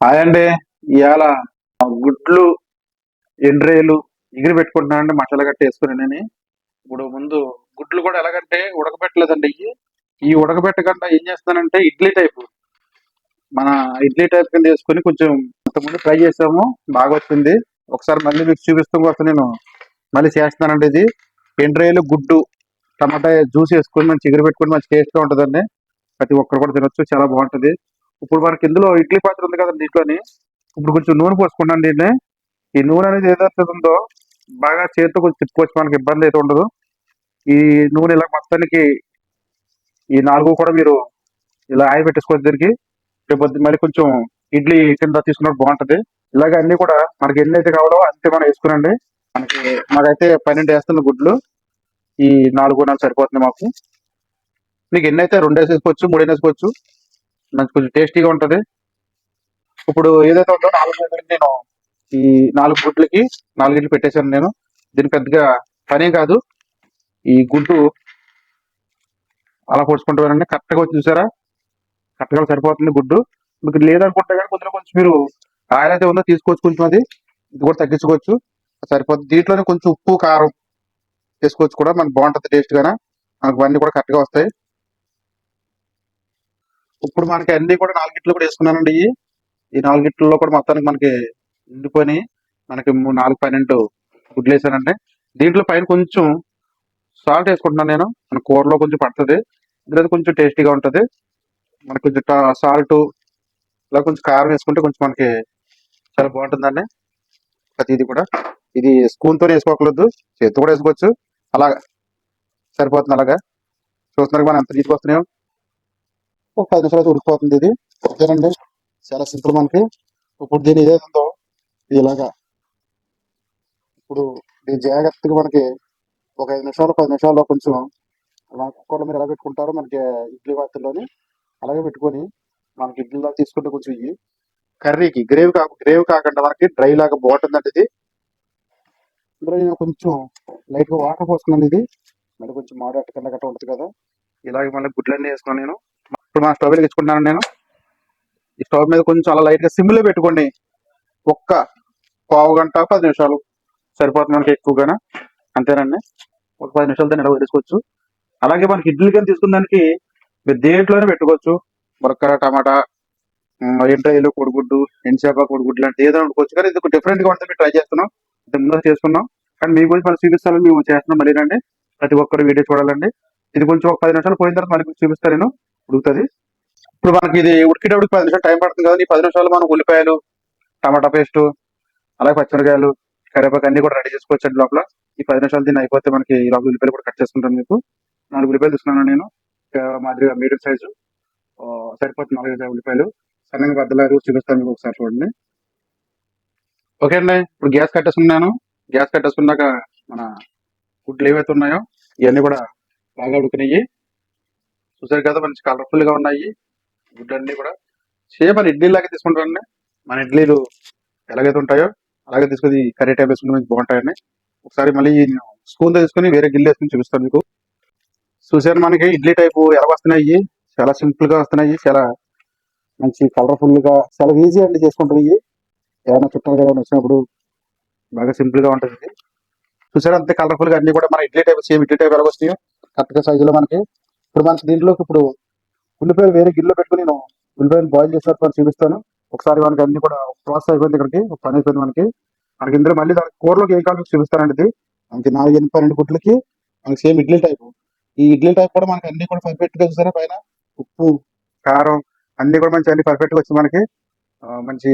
Hi అండి ఇవాళ గుడ్లు ఎండ్రేలు ఎగిరి పెట్టుకుంటున్నానండి మసాలా గట్టి వేసుకుని నేను ఇప్పుడు ముందు గుడ్లు కూడా ఎలాగంటే ఉడకబెట్టలేదండి ఇవి ఈ ఉడకబెట్టకుండా ఏం చేస్తానంటే ఇడ్లీ టైప్. మన ఇడ్లీ టైప్ కింద వేసుకొని కొంచెం ముందు ట్రై చేసాము బాగా వచ్చింది. ఒకసారి మళ్ళీ మీకు చూపిస్తాం కోసం నేను మళ్ళీ చేస్తున్నానండి ఇది. ఎండ్రేలు గుడ్డు టమాటా జ్యూస్ వేసుకొని మంచి ఎగిరి పెట్టుకొని మంచి టేస్ట్గా ఉంటుందండి. ప్రతి ఒక్కరు కూడా తినొచ్చు చాలా బాగుంటుంది. ఇప్పుడు మనకి ఇందులో ఇడ్లీ పాత్ర ఉంది కదండి దీంట్లోని. ఇప్పుడు కొంచెం నూనె పోసుకున్నాను దీన్ని. ఈ నూనె అనేది ఏదైతే ఉందో బాగా చేతితో కొంచెం తిప్పుకోవచ్చు మనకి ఇబ్బంది అయితే ఉండదు. ఈ నూనె ఇలా మొత్తానికి ఈ నాలుగు కూడా మీరు ఇలా ఆయి పెట్టేసుకోవచ్చు దీనికి. రేపు మరి కొంచెం ఇడ్లీ కింద తీసుకున్నట్టు బాగుంటది. ఇలాగ అన్ని కూడా మనకి ఎన్ని అయితే కావాలో అంతే మనం వేసుకునండి. మనకి మాకైతే పన్నెండు వేస్తుంది గుడ్లు. ఈ నాలుగు నాలుగు సరిపోతుంది మాకు. మీకు ఎన్ని అయితే రెండు వేసేసుకోవచ్చు మూడు వేసుకోవచ్చు మంచి కొంచెం టేస్టీగా ఉంటుంది. ఇప్పుడు ఏదైతే ఉందో నాలుగు గంటలకి నేను ఈ నాలుగు గుడ్లకి నాలుగు పెట్టేశాను నేను. దీని పెద్దగా పనే కాదు. ఈ గుడ్డు అలా పొడుచుకుంటూ వెళ్ళండి. కరెక్ట్గా వచ్చి చూసారా? కరెక్ట్గా సరిపోతుంది గుడ్డు. మీకు లేదనుకుంటే కానీ కొంచెం కొంచెం మీరు ఆయిల్ అయితే ఉందో తీసుకోవచ్చు కొంచెం అది. ఇది కూడా తగ్గించుకోవచ్చు. సరిపోతుంది. దీంట్లోనే కొంచెం ఉప్పు కారం వేసుకోవచ్చు కూడా. మనకు బాగుంటుంది టేస్ట్ మనకు అన్ని కూడా కరెక్ట్గా వస్తాయి. ఇప్పుడు మనకి అన్ని కూడా నాలుగిట్లు కూడా వేసుకున్నానండి. ఈ నాలుగిట్లలో కూడా మొత్తానికి మనకి ఉండిపోయి మనకి నాలుగు పన్నెండు గుడ్లు వేసానండి. దీంట్లో పైన కొంచెం సాల్ట్ వేసుకుంటున్నాను నేను. మన కూరలో కొంచెం పడుతుంది. ఇందులో కొంచెం టేస్టీగా ఉంటుంది. మనకి కొంచెం సాల్ట్ ఇలా కొంచెం కారం వేసుకుంటే కొంచెం మనకి చాలా బాగుంటుందండి. ప్రతి ఇది కూడా. ఇది స్పూన్తో వేసుకోకూడదు. చేతితో కూడా వేసుకోవచ్చు. అలాగా. సరిపోతుంది అలాగా. చూస్తున్నారు మనం ఎంత తీసుకొస్తున్నాయో ఒక పది నిమిషాలు అయితే ఉడికిపోతుంది ఇది. ఓకేనండి చాలా సింపుల్ మనకి. ఇప్పుడు దీని ఏదైతుందో ఇది ఇలాగా. ఇప్పుడు దీని జాగ్రత్తగా మనకి ఒక ఐదు నిమిషాలు పది నిమిషాల్లో కొంచెం కుక్కర్లో మీరు ఎలా పెట్టుకుంటారో మనకి ఇడ్లీ పాత్రలోని అలాగే పెట్టుకొని మనకి ఇడ్లీలా తీసుకుంటే కొంచెం ఇవి కర్రీకి గ్రేవ్ కాక గ్రేవ్ కాకుండా మనకి డ్రై లాగా బాగుంటుందండి ఇది. ఇందులో నేను కొంచెం లైట్గా వాటర్ పోసుకున్నాను ఇది. మళ్ళీ కొంచెం మాడ కింద గట్ట ఉంటుంది కదా. ఇలాగే మళ్ళీ గుడ్లన్నీ వేసుకున్నాను నేను. ఇప్పుడు మా స్టవ్ వెలిగించుకుంటున్నాను నేను. ఈ స్టవ్ మీద కొంచెం అలా లైట్గా సిమ్ పెట్టుకోండి. ఒక్క పావు గంట పది నిమిషాలు సరిపోతుంది మనకి ఎక్కువగానే. అంతేనండి. ఒక పది నిమిషాలు దాన్ని నిలవ తీసుకోవచ్చు అలాగే మనకి ఇడ్లీ కానీ తీసుకున్న దానికి మీరు దేంట్లోనే పెట్టుకోవచ్చు. మురక్కర టమాటా ఉమ్, ఎండ్రాయిలు కొడుగుడ్డు ఎంచేప కొడుగుడ్డు లాంటి ఏదైనా వండుకోవచ్చు. కానీ ఇది డిఫరెంట్గా ఉంటుంది మేము ట్రై చేస్తున్నాం. ఇంత ముందు చేసుకున్నాం. కానీ మీ గురించి మనం చూపిస్తాను మేము చేస్తున్నాం మళ్ళీ రండి. ప్రతి ఒక్కరు వీడియో చూడాలండి. ఇది కొంచెం ఒక పది నిమిషాలు పోయిన తర్వాత మళ్ళీ చూపిస్తాను నేను. ఉడుకుతుంది? ఇప్పుడు మనకి ఇది ఉడికేటప్పుడు పది నిమిషాలు టైం పడుతుంది కదా ఈ పది నిమిషాలు మనం ఉల్లిపాయలు టమాటా పేస్ట్ అలాగే పచ్చిమిరకాయలు కరివేపాకు అన్ని కూడా రెడీ చేసుకోవచ్చు లోపల. ఈ పది నిమిషాలు దీన్ని అయిపోతే మనకి ఈ లోపల ఉల్లిపాయలు కూడా కట్ చేసుకుంటాను మీకు. నాలుగు ఉల్లిపాయలు తీసుకున్నాను నేను. మాదిరిగా మీడియం సైజు. సరిపోతుంది నాలుగు ఉల్లిపాయలు. సన్నగా బద్దలాగా చూపిస్తాను మీకు ఒకసారి చూడండి. ఓకే అండి. ఇప్పుడు గ్యాస్ కట్టేసుకున్నాను. గ్యాస్ కట్టేసుకున్నాక మన గుడ్లు ఏవైతే ఉన్నాయో ఇవన్నీ కూడా బాగా ఉడికినాయి. చూసారు కదా మంచి కలర్ఫుల్గా ఉన్నాయి. గుడ్లన్నీ కూడా. సేమ్ మన ఇడ్లీ లాగా తీసుకుంటారండి మన ఇడ్లీలు ఎలాగైతే ఉంటాయో అలాగే తీసుకుని కర్రీ టైప్ వేసుకుంటే మంచి బాగుంటాయండి. ఒకసారి మళ్ళీ స్కూన్తో తీసుకొని వేరే గిల్లు వేసుకొని చూపిస్తాను మీకు. చూసారు మనకి ఇడ్లీ టైపు ఎలా వస్తున్నాయి? చాలా సింపుల్గా వస్తున్నాయి. చాలా మంచి కలర్ఫుల్గా చాలా ఈజీ అండి చేసుకుంటాయి ఇవి. ఏమైనా చుట్టాలు ఏమైనా వచ్చినప్పుడు బాగా సింపుల్గా ఉంటుంది. చూసారు అంతే కలర్ఫుల్గా అన్ని కూడా మన idli type same idli type ఎలా వస్తాయో కరెక్ట్గా సైజులో మనకి ఇప్పుడు మనకి దీంట్లోకి ఇప్పుడు ఉల్లిపాయలు వేరే గిన్నెలో పెట్టుకుని నేను ఉల్లిపాయలు బాయిల్ చేసినట్టు చూపిస్తాను. ఒకసారి మనకి అన్ని కూడా ప్రాసెస్ అయిపోయింది ఇక్కడికి ఒక పని అయిపోయింది మనకి. మనకి ఇందులో మళ్ళీ దాని కూరలోకి ఏం కావాలో చూపిస్తానండి ఇది మనకి నాలుగు ఎనిమిది పన్నెండు గుడ్లకి మనకి సేమ్ ఇడ్లీ టైప్ ఈ ఇడ్లీ టైప్ కూడా మనకి అన్ని కూడా పర్ఫెక్ట్గా చూసారా పైన? ఉప్పు కారం అన్ని కూడా మంచి అన్ని పర్ఫెక్ట్గా వచ్చి మనకి. మంచి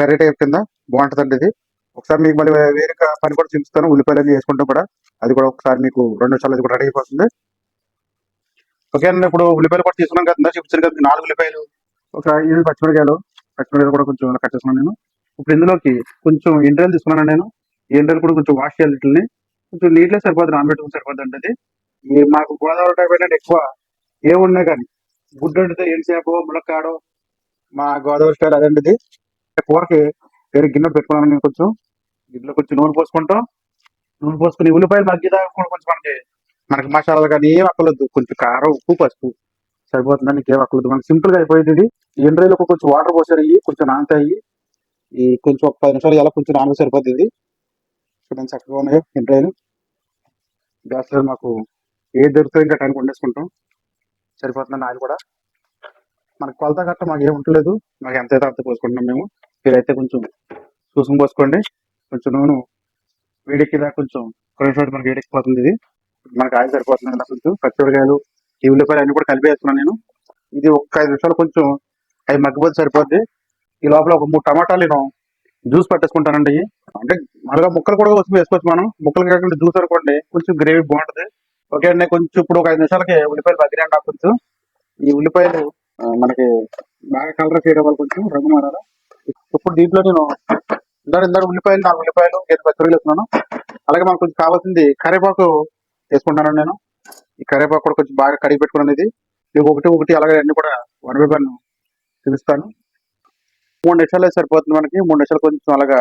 కర్రీ టైప్ కింద బాగుంటుందండి ఇది. ఒకసారి మీకు మళ్ళీ వేరే పని కూడా చూపిస్తాను. ఉల్లిపాయలు అన్ని వేసుకుంటాం కూడా. అది కూడా ఒకసారి మీకు రెండు నిమిషాలు అది కూడా రెడీ అయిపోతుంది. ఓకే నేను ఇప్పుడు ఉల్లిపాయలు కూడా తీసుకున్నాం కదా చూపించాను కదా నాలుగు ఉల్లిపాయలు ఒక ఐదు పచ్చిమిరకాయలు పచ్చిమిరకాయలు కూడా కొంచెం కట్ చేసుకున్నాను నేను. ఇప్పుడు ఇందులోకి కొంచెం ఎండ్రాయిలు తీసుకున్నాను నేను. ఈ కూడా కొంచెం వాష్ చేయాలి వీటిని కొంచెం నీట్గా సరిపోద్ది నానబెట్టుకుని సరిపోతుంది అంటే. అది మాకు గోదావరి టైప్ ఏంటంటే ఎక్కువ ఏ కానీ గుడ్డు వండితే ఎంతసేపు ములక్కాడో మా గోదావరి స్టైల్ అదండి కూరకి వేరే గిన్నె పెట్టుకున్నాను నేను కొంచెం. గిన్నెలో కొంచెం నూనె పోసుకుంటాం. నూనె పోసుకుని ఉల్లిపాయలు మగ్గిదాకా దాకా కొంచెం మనకి మనకి మసాలాలు కానీ ఏం అక్కర్లేదు. కొంచెం కారం ఉప్పు పసుపు సరిపోతుందని ఇంకేం అక్కర్లేదు. మనకి సింపుల్గా అయిపోయింది ఇది. ఎండ్రాయిలో కొంచెం వాటర్ పోసారు కొంచెం నానతాయి. ఈ కొంచెం ఒక పది నిమిషాలు ఇలా కొంచెం నాలుగు సరిపోతుంది ఇది. చూడండి చక్కగా ఉన్నాయి ఎంట్రాయిలు గ్యాస్ మాకు ఏది దొరుకుతుంది ఇంకా టైంకి వండేసుకుంటాం. సరిపోతుంది ఆయిల్ కూడా? మనకు కొలత గట్ట మాకు ఏమి ఉండలేదు. మాకు ఎంత అయితే అంత పోసుకుంటున్నాం మేము. మీరైతే కొంచెం చూసుకుని పోసుకోండి. కొంచెం నూనె వేడెక్కిదా కొంచెం కొన్ని మనకి వేడెక్కిపోతుంది ఇది. మనకి ఆయిల్ సరిపోతుంది కదా కొంచెం పచ్చిమిరకాయలు ఈ ఉల్లిపాయలు అన్ని కూడా కలిపి వేస్తున్నాను నేను. ఇది ఒక్క ఐదు నిమిషాలు కొంచెం అవి మగ్గిపోతే సరిపోద్ది. ఈ లోపల ఒక మూడు టమాటాలు నేను జ్యూస్ పట్టేసుకుంటానండి. అంటే మళ్ళీ ముక్కలు కూడా వచ్చి వేసుకోవచ్చు మనం. ముక్కలు కాకుండా జ్యూస్ అనుకోండి కొంచెం గ్రేవీ బాగుంటది. ఓకే అండి కొంచెం ఇప్పుడు ఒక ఐదు నిమిషాలకి ఉల్లిపాయలు మగ్గినాయండి కొంచెం ఈ ఉల్లిపాయలు మనకి బాగా కలర్ చేయడం వల్ల కొంచెం రంగు మారాలి. ఇప్పుడు దీంట్లో నేను ఇందాక ఇందాక ఉల్లిపాయలు నాలుగు ఉల్లిపాయలు ఐదు పచ్చిమిరపకాయలు వేస్తున్నాను. అలాగే మనకు కొంచెం కావాల్సింది కరివేపాకు వేసుకుంటాను నేను. ఈ కరివేపాకు కూడా కొంచెం బాగా కడిగి పెట్టుకున్నాను ఇది. మీకు ఒకటి ఒకటి అలాగే అన్ని కూడా వన్ బై వన్ చూపిస్తాను. మూడు నిమిషాలు సరిపోతుంది మనకి. మూడు నిమిషాలు కొంచెం అలాగా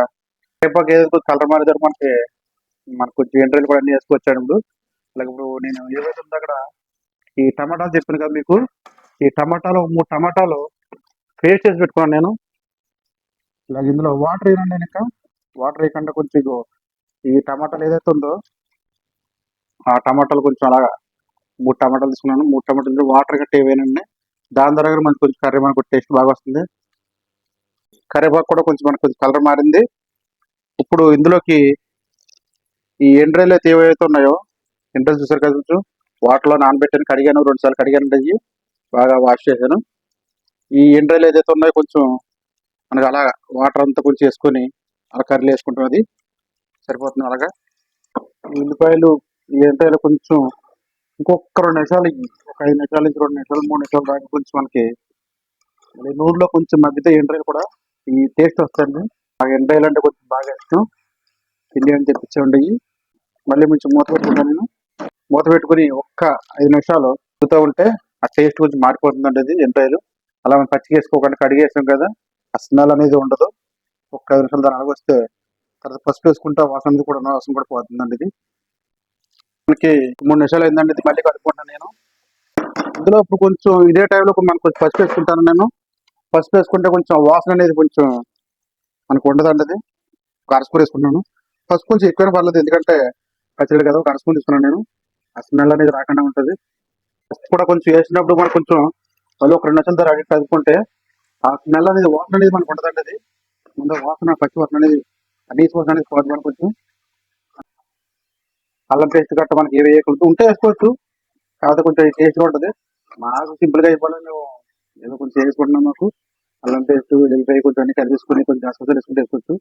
కరివేపాకు ఏదో కొంచెం కలర్ మారేదారు మనకి మనకు కొంచెం ఎండ్రైలు కూడా అన్ని వేసుకొచ్చాడు ఇప్పుడు. అలాగే ఇప్పుడు నేను ఏదైతే ఉందో అక్కడ ఈ టమాటాలు చెప్పాను కదా మీకు. ఈ టమాటాలు మూడు టమాటాలు పేస్ట్ చేసి పెట్టుకున్నాను నేను. ఇలాగ ఇందులో వాటర్ వేయనండి నేను ఇంకా వాటర్ వేయకుండా కొంచెం ఈ టమాటాలు ఏదైతే ఉందో ఆ టమాటాలు కొంచెం అలాగా మూడు టమాటాలు తీసుకున్నాను. మూడు టమాటాలు వాటర్ గట్టి ఏవైనా దాని ద్వారా మనకు కొంచెం కర్రీ మనకు టేస్ట్ బాగా వస్తుంది. కరివేపాకు కూడా కొంచెం మనకు కొంచెం కలర్ మారింది. ఇప్పుడు ఇందులోకి ఈ ఎండ్రైలు అయితే ఏవైతే ఉన్నాయో ఎండ్రైలు చూసారు కదా కొంచెం వాటర్లో నానబెట్టాను కడిగాను రెండు సార్లు కడిగాను అయ్యి బాగా వాష్ చేశాను. ఈ ఎండ్రాయిలు ఏదైతే ఉన్నాయో కొంచెం మనకు అలా వాటర్ అంతా కొంచెం వేసుకొని అలా కర్రీలు వేసుకుంటాం అది. సరిపోతుంది అలాగా. ఉల్లిపాయలు ఈ కొంచెం ఇంకొక రెండు నిమిషాలు ఒక ఐదు నిమిషాలు నుంచి రెండు నిమిషాలు మూడు నిమిషాలు దాకా కొంచెం మనకి మళ్ళీ నూనెలో కొంచెం మగ్గితే ఎండ్రాయిలు కూడా ఈ టేస్ట్ వస్తుంది. ఆ ఎండ్రాయిలు అంటే కొంచెం బాగా ఇష్టం. తిండి అని తెప్పించండి మళ్ళీ కొంచెం మూత పెట్టుకుంటాను నేను. మూత పెట్టుకుని ఒక్క ఐదు నిమిషాలు ఉడుకుతూ ఉంటే ఆ టేస్ట్ కొంచెం మారిపోతుందండి అది ఎండ్రాయిలు అలా మనం పచ్చిగా వేసుకోకుండా కడిగేసాం కదా ఆ స్మెల్ అనేది ఉండదు. ఒక్క ఐదు నిమిషాలు దాని వస్తే తర్వాత పసుపు వేసుకుంటే వాసన కూడా ఉన్న వాసన కూడా పోతుందండి ఇది మనకి మూడు నిమిషాలు అయిందండి ఇది మళ్ళీ కలుపుకుంటాను నేను. ఇందులో ఇప్పుడు కొంచెం ఇదే టైంలో మనకు కొంచెం పసుపు వేసుకుంటాను నేను. పసుపు వేసుకుంటే కొంచెం వాసన అనేది కొంచెం మనకు ఉండదండి అది. ఒక అర వేసుకున్నాను పసుపు కొంచెం ఎక్కువైనా పర్లేదు ఎందుకంటే పచ్చడి కదా ఒక అర తీసుకున్నాను నేను. ఆ స్మెల్ అనేది రాకుండా ఉంటుంది. పసుపు కూడా కొంచెం వేసినప్పుడు మనకు కొంచెం మళ్ళీ ఒక రెండు నిమిషాల ధర అడిగి కలుపుకుంటే ఆ స్మెల్ అనేది వాసన అనేది మనకు ఉండదండి అది. ముందు వాసన పచ్చి వాసన అనేది ఆ వాసన అనేది పోదు మనకు కొంచెం. అల్లం పేస్ట్ గట్ట మనకి ఏవి వేయకూడదు ఉంటే వేసుకోవచ్చు కాకపోతే కొంచెం టేస్ట్ ఉంటుంది. మాకు సింపుల్గా అయిపోవాలి మేము ఏదో కొంచెం వేసుకుంటున్నాం మాకు. అల్లం పేస్ట్ వెల్లిపాయ కొంచెం అన్ని కలిపేసుకుని కొంచెం గసగసాలు వేసుకుంటే వేసుకోవచ్చు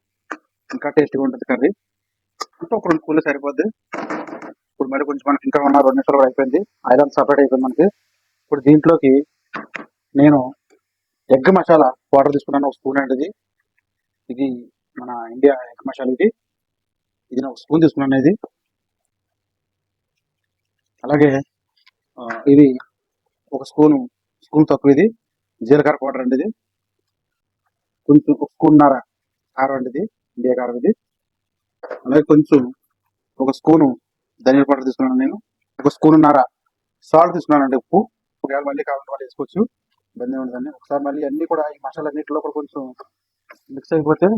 ఇంకా టేస్ట్గా ఉంటుంది కర్రీ. అంటే ఒక రెండు కూలు సరిపోద్ది. ఇప్పుడు మరి కొంచెం మనకి ఇంకా ఉన్న రెండు నిమిషాలు అయిపోయింది. ఐరన్ సపరేట్ అయిపోయింది మనకి. ఇప్పుడు దీంట్లోకి నేను ఎగ్ మసాలా వాటర్ తీసుకున్నాను. ఒక స్పూన్ అండి ఇది ఇది మన ఇండియా ఎగ్ మసాలా ఇది. ఇది నేను ఒక స్పూన్ తీసుకున్నాను ఇది. అలాగే ఇది ఒక స్పూను స్పూన్ తక్కువ ఇది జీలకర్ర పౌడర్ అండి ఇది. కొంచెం ఒక స్పూన్నర కారం అండి ఇది ఇండియా కారం ఇది. అలాగే కొంచెం ఒక స్పూను ధనియాల పౌడర్ తీసుకున్నాను నేను. ఒక స్పూన్ నర సాల్ట్ తీసుకున్నానండి ఉప్పు. ఒకవేళ మళ్ళీ కావాలంటే వాళ్ళు వేసుకోవచ్చు. ఇబ్బంది ఉండదండి ఒకసారి మళ్ళీ అన్ని కూడా ఈ మసాలా అన్నింటిలో కూడా కొంచెం మిక్స్ అయిపోతే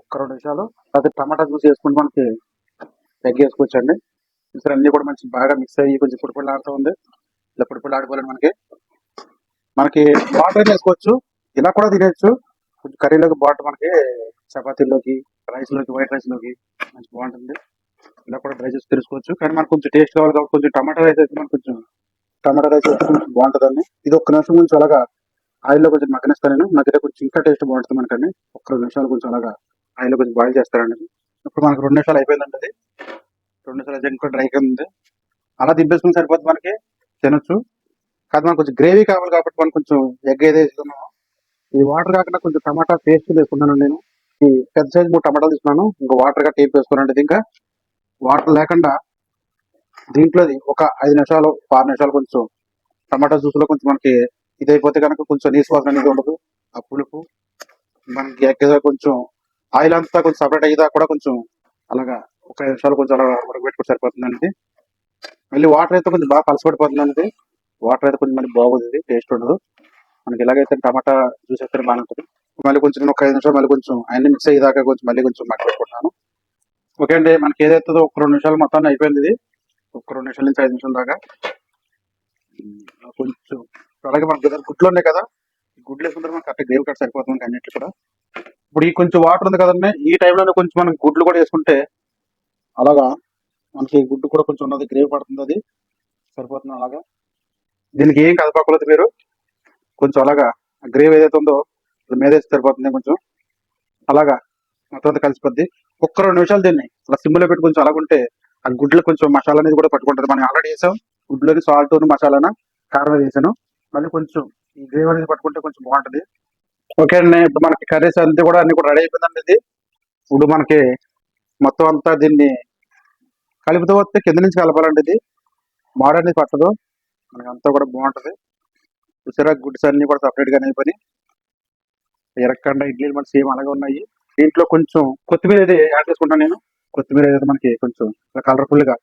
ఒక్క రెండు నిమిషాలు. అదే టమాటా జ్యూస్ వేసుకుంటే మనకి తగ్గేసుకోవచ్చు అండి చూసారు? అన్ని కూడా మంచి బాగా మిక్స్ అయ్యి కొంచెం పొడి పొడి ఆడుతూ ఉంది. ఇలా పొడి పొడి మనకి. మనకి వాటర్ వేసుకోవచ్చు ఇలా కూడా తినేయచ్చు. కొంచెం కర్రీలోకి బాగుంటుంది మనకి. చపాతీలోకి రైస్లోకి వైట్ రైస్లోకి మంచి బాగుంటుంది. ఇలా కూడా డ్రై చేసి తెలుసుకోవచ్చు. కానీ మనకు కొంచెం టేస్ట్ కావాలి కాబట్టి కొంచెం టమాటా రైస్ అయితే మనకు కొంచెం టమాటా రైస్ అయితే కొంచెం బాగుంటుందండి. ఇది ఒక్క నిమిషం కొంచెం అలాగా ఆయిల్లో కొంచెం మగ్గనిస్తాను నేను. నాకైతే కొంచెం ఇంకా టేస్ట్ బాగుంటుంది మనకండి ఒక్క రెండు నిమిషాలు కొంచెం అలాగా ఆయిల్లో కొంచెం బాయిల్ చేస్తారండి ఇప్పుడు మనకు రెండు నిమిషాలు అయిపోయిందండి రెండు నిమిషాలు అయితే కూడా డ్రై ఉంది. అలా దింపేసుకుని సరిపోతుంది మనకి. తినొచ్చు. కాదు మనకు కొంచెం గ్రేవీ కావాలి కాబట్టి మనం కొంచెం ఎగ్ అయితే వేసుకున్నామో. ఇది వాటర్ కాకుండా కొంచెం టమాటా పేస్ట్ వేసుకున్నాను నేను. ఈ పెద్ద సైజ్ మూడు టమాటాలు తీసుకున్నాను. ఇంకా వాటర్గా టేప్ వేసుకున్నాను ఇంకా వాటర్ లేకుండా దీంట్లోది ఒక ఐదు నిమిషాలు ఆరు నిమిషాలు కొంచెం టమాటా జ్యూస్లో కొంచెం మనకి ఇది అయిపోతే కనుక కొంచెం నీసు వాసన అనేది ఉండదు. ఆ పులుపు మనకి ఎగ్ కొంచెం ఆయిల్ అంతా కొంచెం సపరేట్ అయ్యేదా కూడా కొంచెం అలాగా ఒక ఐదు నిమిషాలు కొంచెం అలా ఉడకబెట్టుకుంటే సరిపోతుందండి. మళ్ళీ వాటర్ అయితే కొంచెం బాగా పలసపడిపోతుందండి వాటర్ అయితే కొంచెం మనకి బాగుంది టేస్ట్ ఉండదు. మనకి ఎలాగైతే టమాటా జ్యూస్ అయితే బాగుంటుంది మళ్ళీ కొంచెం నేను ఒక ఐదు నిమిషాలు మళ్ళీ కొంచెం అన్ని మిక్స్ అయ్యేదాకా కొంచెం మళ్ళీ కొంచెం మాట్లాడుకుంటున్నాను. ఓకే అండి మనకి ఏదైతుందో ఒక రెండు నిమిషాలు మొత్తాన్ని అయిపోయింది ఇది. ఒక రెండు నిమిషాల నుంచి ఐదు నిమిషాల దాకా. కొంచెం అలాగే మనకు గుడ్లు ఉన్నాయి కదా ఈ గుడ్లు వేసుకుంటే మనకి కరెక్ట్ గ్రేవ్ కట్ సరిపోతుంది అన్నిటి కూడా. ఇప్పుడు ఈ కొంచెం వాటర్ ఉంది కదండి ఈ టైంలోనే కొంచెం మనం గుడ్లు కూడా వేసుకుంటే అలాగా మనకి గుడ్డు కూడా కొంచెం ఉన్నది గ్రేవ్ పడుతుంది అది. సరిపోతుంది అలాగా. దీనికి ఏం కదపకూడదు మీరు? కొంచెం అలాగా గ్రేవ్ ఏదైతే ఉందో అది మీద సరిపోతుంది కొంచెం. అలాగా మొత్తం కలిసిపోద్ది. ఒక్క రెండు నిమిషాలు దీన్ని అలా సిమ్లో పెట్టి కొంచెం అలాగుంటే ఆ గుడ్లో కొంచెం మసాలా అనేది కూడా పట్టుకుంటుంది. మనం ఆల్రెడీ వేసాం గుడ్లోని సాల్ట్ మసాలాన కారం చేశాను వేసాను. మళ్ళీ కొంచెం ఈ గ్రేవ్ అనేది పట్టుకుంటే కొంచెం బాగుంటుంది. ఓకే అండి ఇప్పుడు మనకి కర్రీస్ అంతా కూడా అన్ని కూడా రెడీ అయిపోయిందండి ఇది. ఇప్పుడు మనకి మొత్తం అంతా దీన్ని కలుపుతూ వస్తే కింద నుంచి కలపాలండి ఇది. మాడ అనేది పట్టదు. మనకి అంతా కూడా బాగుంటుంది. చూసారా గుడ్స్ అన్నీ కూడా సపరేట్గానే అయిపోయి ఎరక్కండా ఇడ్లీలు మన సేమ్ అలాగే ఉన్నాయి. దీంట్లో కొంచెం కొత్తిమీర అయితే యాడ్ చేసుకుంటాను నేను. కొత్తిమీర అయితే మనకి కొంచెం కలర్ఫుల్గా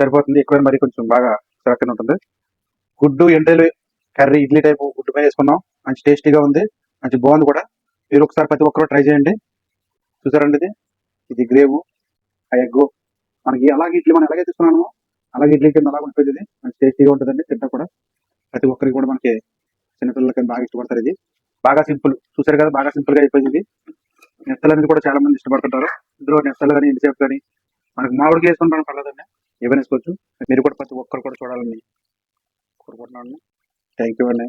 సరిపోతుంది. ఎక్కువ మరి కొంచెం బాగా సెలెక్ట్ ఉంటుంది. గుడ్డు ఎండలు కర్రీ ఇడ్లీ టైపు గుడ్డు మీద వేసుకున్నాం మంచి టేస్టీగా ఉంది. మంచి బాగుంది కూడా. మీరు ఒకసారి ప్రతి ఒక్కరు ట్రై చేయండి. చూసారండి ఇది? ఇది గ్రేవ్ ఆ ఎగ్ మనకి అలాగే ఇడ్లీ మనం ఎలాగే తీసుకున్నాము అలాగే ఇడ్లీ కింద అలాగే ఉంటుంది ఇది మనకి టేస్టీగా ఉంటుందండి తింటా కూడా. ప్రతి ఒక్కరికి కూడా మనకి చిన్నపిల్లలకి బాగా ఇష్టపడతారు ఇది. బాగా సింపుల్. చూసారు కదా బాగా సింపుల్గా అయిపోయింది ఇది. నెత్తలు అనేది కూడా చాలా మంది ఇష్టపడుతుంటారు. ఇందులో నెత్తలు కానీ ఇంటి చేపలు కానీ మనకి మామిడికి వేసుకుంటాం పర్లేదండి. ఏమైనా వేసుకోవచ్చు. మీరు కూడా ప్రతి ఒక్కరు కూడా చూడాలండి. కోరుకుంటున్నాను థ్యాంక్ యూ అండి.